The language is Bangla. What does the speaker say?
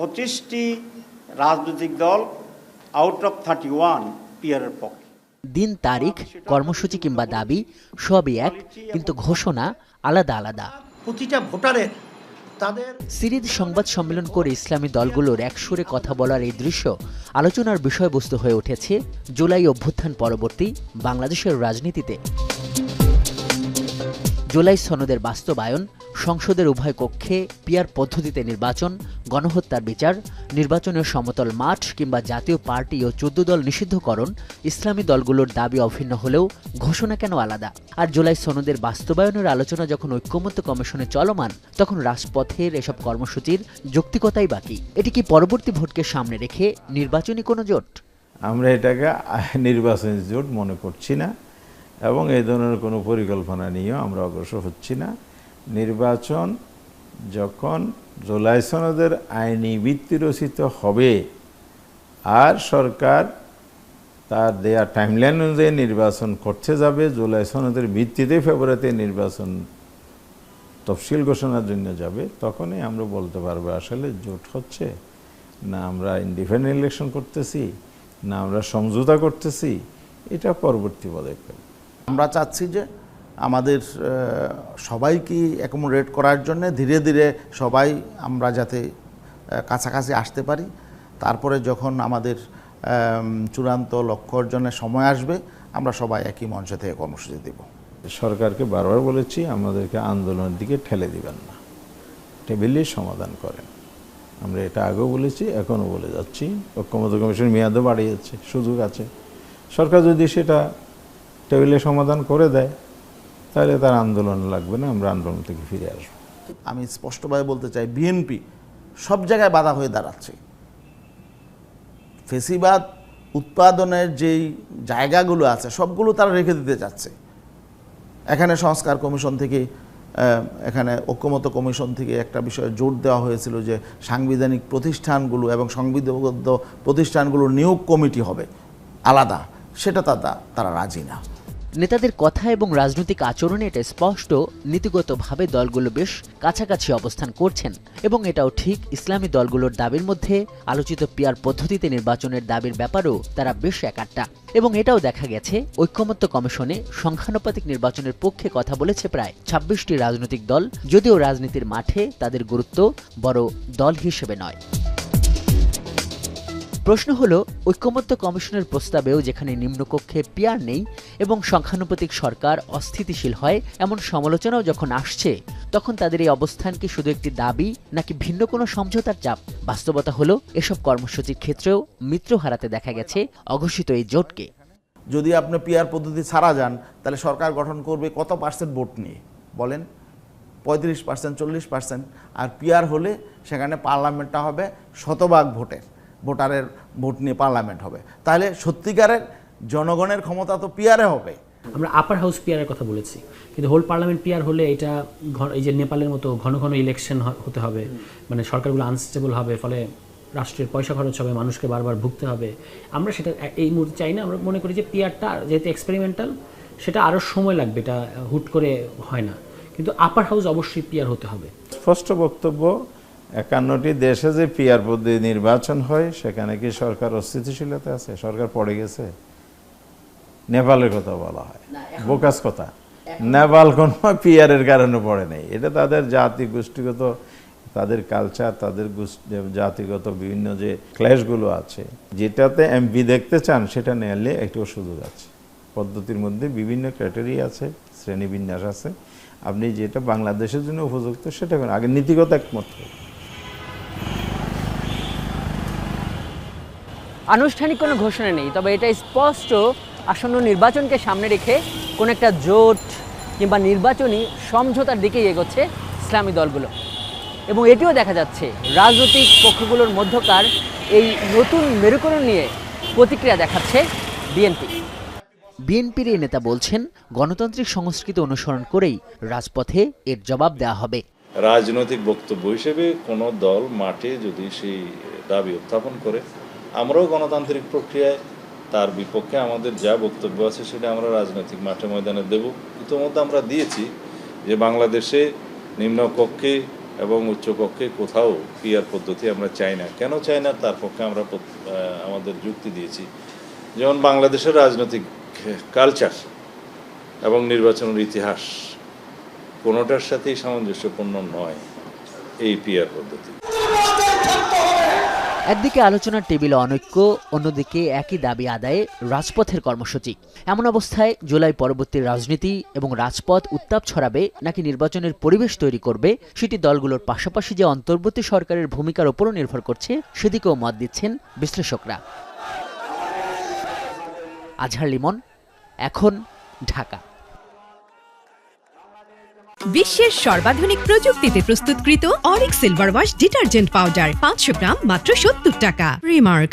পঁচিশটি রাজনৈতিক দল আউট অফ থার্টি ওয়ান পিয়ারের পক্ষে। দিন তারিখ কর্মসূচি কিংবা দাবি সবই এক কিন্তু ঘোষণা আলাদা আলাদা। প্রতিটা ভোটারের তাদের সিরিজ সংবাদ সম্মেলন করে ইসলামী দলগুলোর এক সুরে কথা বলার এই দৃশ্য আলোচনার বিষয়বস্তু হয়ে উঠেছে জুলাই অভ্যুত্থান পরবর্তী বাংলাদেশের রাজনীতিতে। জুলাই সনদের বাস্তবায়ন সংসদের উভয় কক্ষে পিয়ার পদ্ধতিতে নির্বাচন, গণহত্যার বিচার নির্বাচনের সমতল মাঠ কিংবা জাতীয় পার্টি ও চোদ্দ দল নিষিদ্ধকরণ, ইসলামী দলগুলোর দাবি অভিন্ন হলেও ঘোষণা কেন আলাদা? আর জুলাই সনদের বাস্তবায়নের আলোচনা যখন ঐক্যমত্য কমিশনে চলমান, তখন রাজপথের এসব কর্মসূচির যৌক্তিকতাই বাকি এটি কি পরবর্তী ভোটকে সামনে রেখে নির্বাচনী কোনো জোট? আমরা এটাকে নির্বাচনী জোট মনে করছি না এবং এই ধরনের কোনো পরিকল্পনা নিয়েও আমরা অগ্রসর হচ্ছি না। নির্বাচন যখন জুলাই সনদের আইনি ভিত্তি রচিত হবে, আর সরকার তার দেয়া টাইমলাইন অনুযায়ী নির্বাচন করতে যাবে, জুলাই সনদের ভিত্তিতে ফেব্রুয়ারিতে নির্বাচন তফসিল ঘোষণার জন্য যাবে, তখনই আমরা বলতে পারব আসলে জোট হচ্ছে, না আমরা ইন্ডিপেন্ডেন্ট ইলেকশন করতেছি, না আমরা সমঝোতা করতেছি, এটা পরবর্তী পদক্ষেপ। আমরা চাচ্ছি যে আমাদের সবাইকে অ্যাকোমোডেট করার জন্য ধীরে ধীরে সবাই আমরা যাতে কাছাকাছি আসতে পারি। তারপরে যখন আমাদের চূড়ান্ত লক্ষ্য অর্জনের সময় আসবে, আমরা সবাই একই মঞ্চ থেকে কর্মসূচি দেব। সরকারকে বারবার বলেছি, আমাদেরকে আন্দোলনের দিকে ঠেলে দিবেন না। টেবিলেই সমাধান করেন। আমরা এটা আগেও বলেছি, এখনও বলে যাচ্ছি। ঐক্যমত কমিশন মেয়াদও বাড়িয়ে যাচ্ছে সুযোগ আছে। সরকার যদি সেটা টেবিলে সমাধান করে দেয় তাহলে তার আন্দোলন লাগবে না, আমরা আন্দোলন থেকে ফিরে আসব। আমি স্পষ্টভাবে বলতে চাই, বিএনপি সব জায়গায় বাধা হয়ে দাঁড়াচ্ছে। ফেসিবাদ, উৎপাদনের যেই জায়গাগুলো আছে, সবগুলো তারা রেখে দিতে চাচ্ছে। এখানে সংস্কার কমিশন থেকে এখানে ঐক্যমত কমিশন থেকে একটা বিষয়ে জোর দেওয়া হয়েছিল যে সাংবিধানিক প্রতিষ্ঠানগুলো এবং সংবিধানবদ্ধ প্রতিষ্ঠানগুলোর নিয়োগ কমিটি হবে, আলাদা। সেটা তারা রাজি না। নেতাদের কথা এবং রাজনৈতিক আচরণে এটা স্পষ্ট, নীতিগতভাবে দলগুলো বেশ কাছাকাছি অবস্থান করছেন এবং এটাও ঠিক ইসলামী দলগুলোর দাবির মধ্যে আলোচিত পিয়ার পদ্ধতিতে নির্বাচনের দাবির ব্যাপারেও তারা বেশ একাট্টা। এবং এটাও দেখা গেছে, ঐক্যমত্য কমিশনে সংখ্যানুপাতিক নির্বাচনের পক্ষে কথা বলেছে প্রায় ছাব্বিশটি রাজনৈতিক দল, যদিও রাজনীতির মাঠে তাদের গুরুত্ব বড় দল হিসেবে নয়। প্রশ্ন হলো ঐক্যমত্য কমিশনের প্রস্তাবেও যেখানে নিম্নকক্ষে পিয়ার নেই এবং সংখ্যানুপাতিক সরকার অস্থিতিশীল হয়, এমন সমালোচনাও যখন আসছে, তখন তাদের এই অবস্থান কি শুধু একটি দাবি, নাকি ভিন্ন কোনো সমঝোতার চাপ? বাস্তবতা হলো, এসব কর্মসূচির ক্ষেত্রেও মিত্র হারাতে দেখা গেছে অঘোষিত এই জোটকে। যদি আপনি পিয়ার পদ্ধতি ছাড়া যান, তাহলে সরকার গঠন করবে কত পার্সেন্ট ভোট নিয়ে? বলেন, পঁয়ত্রিশ পার্সেন্ট, চল্লিশ পার্সেন্ট, আর পিয়ার হলে সেখানে পার্লামেন্টটা হবে শতভাগ ভোটের ভোটারের ভোট নিয়ে পার্লামেন্ট হবে। তাহলে সত্যিকারের জনগণের ক্ষমতা তো পিয়ারে হবে। আমরা আপার হাউস পিয়ারের কথা বলেছি। কিন্তু হোল পার্লামেন্ট পিয়ার হলে এটা ঘন- এই যে নেপালের মতো ঘন ঘন ইলেকশন হতে হবে। মানে সরকারগুলো আনস্টেবল হবে ফলে রাষ্ট্রের পয়সা খরচ হবে মানুষকে বারবার ভুগতে হবে। আমরা সেটা এই মুহূর্তে চাই না আমরা মনে করি যে পিয়ারটা যেহেতু এক্সপেরিমেন্টাল সেটা আরও সময় লাগবে এটা হুট করে হয় না। কিন্তু আপার হাউস অবশ্যই পিয়ার হতে হবে। স্পষ্ট বক্তব্য একান্নটি দেশে যে পিয়ার পদ্ধতি নির্বাচন হয় সেখানে কি সরকার অস্থিতিশীলতা আছে? সরকার পড়ে গেছে? নেপালের কথা বলা হয়। বোকাস কথা। নেপাল কোনো পিয়ারের কারণে পড়ে নেই। এটা তাদের জাতি গোষ্ঠীগত তাদের কালচার তাদের জাতিগত বিভিন্ন যে ক্ল্যাশগুলো আছে যেটাতে এমপি দেখতে চান সেটা নেয়ালে একটু সুযোগ আছে। পদ্ধতির মধ্যে বিভিন্ন ক্রাইটেরিয়া আছে শ্রেণীবিন্যাস আছে। আপনি যেটা বাংলাদেশের জন্য উপযুক্ত সেটা আগে নীতিগত একমত। আনুষ্ঠানিক কোনো ঘোষণা নেই তবে এটা স্পষ্ট আসন্ন নির্বাচনকে সামনে রেখে কোন একটা জোট কিংবা নির্বাচনী সমঝোতার দিকেই এগোচ্ছে ইসলামী দলগুলো। এবং এটিও দেখা যাচ্ছে রাজনৈতিক পক্ষগুলোর মধ্যকার এই নতুন মেরুকরণ নিয়ে প্রতিক্রিয়া দেখাচ্ছে বিএনপি। বিএনপির এই নেতা বলছেন গণতান্ত্রিক সংস্কৃতি অনুসরণ করেই রাজপথে এর জবাব দেওয়া হবে। রাজনৈতিক বক্তব্য হিসেবে কোনো দল মাঠে যদি সেই দাবি উত্থাপন করে আমরাও গণতান্ত্রিক প্রক্রিয়ায়, তার বিপক্ষে আমাদের যা বক্তব্য আছে সেটা আমরা রাজনৈতিক মাঠে ময়দানে দেব। ইতোমধ্যে আমরা দিয়েছি যে বাংলাদেশে নিম্নকক্ষে এবং উচ্চকক্ষে কোথাও পিয়ার পদ্ধতি আমরা চাই না। কেন চাই না? তার পক্ষে আমরা আমাদের যুক্তি দিয়েছি। যেমন বাংলাদেশের রাজনৈতিক কালচার এবং নির্বাচনের ইতিহাস কোনোটার সাথেই সামঞ্জস্যপূর্ণ নয় এই পিয়ার পদ্ধতি। একদিকে আলোচনার টেবিলে অনৈক্য, অন্যদিকে একই দাবি আদায়ে রাজপথের কর্মসূচি। এমন অবস্থায় জুলাই পরবর্তী রাজনীতি এবং রাজপথ উত্তাপ ছড়াবে নাকি নির্বাচনের পরিবেশ তৈরি করবে, সেটি দলগুলোর পাশাপাশি যে অন্তর্বর্তী সরকারের ভূমিকার উপরও নির্ভর করছে, সেদিকেও মত দিচ্ছেন বিশ্লেষকরা। আজহার লিমন, এখন ঢাকা। বিশ্বের সর্বাধুনিক প্রযুক্তিতে প্রস্তুতকৃত অরিক সিলভার ওয়াশ ডিটারজেন্ট পাউডার পাঁচশো গ্রাম, মাত্র সত্তর টাকা। রিমার্ক